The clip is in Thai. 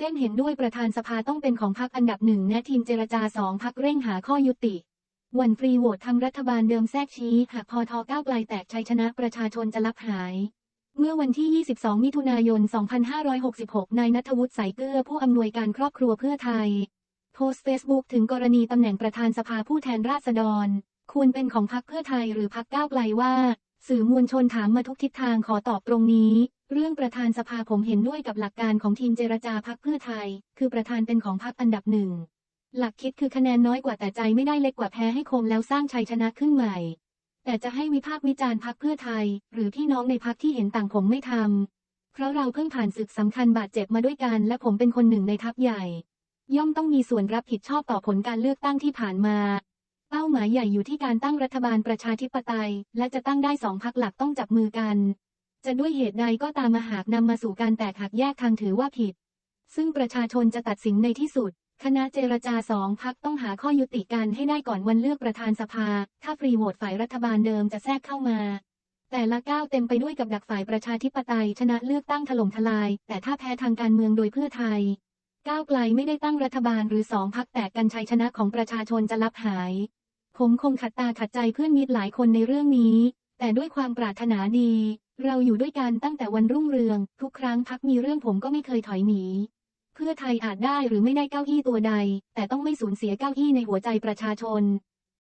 เต้นเห็นด้วยประธานสภาต้องเป็นของพรรคอันดับหนึ่งและทีมเจรจาสองพรรคเร่งหาข้อยุติ วันฟรีโหวตทำรัฐบาลเดิมแทรกชี้ หากพอทก้าวไกลแตกชัยชนะประชาชนจะลับหาย เมื่อวันที่ 22 มิถุนายน 2566 นายนัทวุฒิสายเกลือผู้อำนวยการครอบครัวเพื่อไทย โพสต์เฟซบุ๊กถึงกรณีตำแหน่งประธานสภาผู้แทนราษฎร ควรเป็นของพรรคเพื่อไทยหรือพรรคก้าวไกลว่า สื่อมวลชนถามมาทุกทิศทางขอตอบตรงนี้ เรื่องประธานสภาผมเห็นด้วยกับหลักการของทีมเจรจาพรรคเพื่อไทย คือประธานเป็นของพรรคอันดับหนึ่ง หลักคิดคือคะแนนน้อยกว่าแต่ใจไม่ได้เล็กกว่าแพ้ให้คมแล้วสร้างชัยชนะขึ้นใหม่ แต่จะให้วิพากษ์วิจารณ์พรรคเพื่อไทย หรือพี่น้องในพรรคที่เห็นต่างผมไม่ทำเพราะเราเพิ่งผ่านศึกสำคัญบาดเจ็บมาด้วยกัน และผมเป็นคนหนึ่งในทัพใหญ่ ย่อมต้องมีส่วนรับผิดชอบต่อผลการเลือกตั้งที่ผ่านมาเป้าหมายใหญ่อยู่ที่การตั้งรัฐบาลประชาธิปไตย และจะตั้งได้สองพักหลักต้องจับมือกัน จะด้วยเหตุใดก็ตามมาหากนำมาสู่การแตกหักแยกทางถือว่าผิด ซึ่งประชาชนจะตัดสินในที่สุด คณะเจรจาสองพักต้องหาข้อยุติกันให้ได้ก่อนวันเลือกประธานสภา ถ้าฟรีโหวตฝ่ายรัฐบาลเดิมจะแทรกเข้ามาแต่ละก้าวเต็มไปด้วยกับดักฝ่ายประชาธิปไตยชนะเลือกตั้งถล่มทลาย แต่ถ้าแพ้ทางการเมืองโดยเพื่อไทย ก้าวไกลไม่ได้ตั้งรัฐบาลหรือสองพักแตกกันชัยชนะของประชาชนจะลับหาย ผมคงขัดตาขัดใจเพื่อนมิตรหลายคนในเรื่องนี้ แต่ด้วยความปรารถนาดี เราอยู่ด้วยกันตั้งแต่วันรุ่งเรือง ทุกครั้งพักมีเรื่องผมก็ไม่เคยถอยหนี เพื่อไทยอาจได้หรือไม่ได้เก้าอี้ตัวใด แต่ต้องไม่สูญเสียเก้าอี้ในหัวใจประชาชน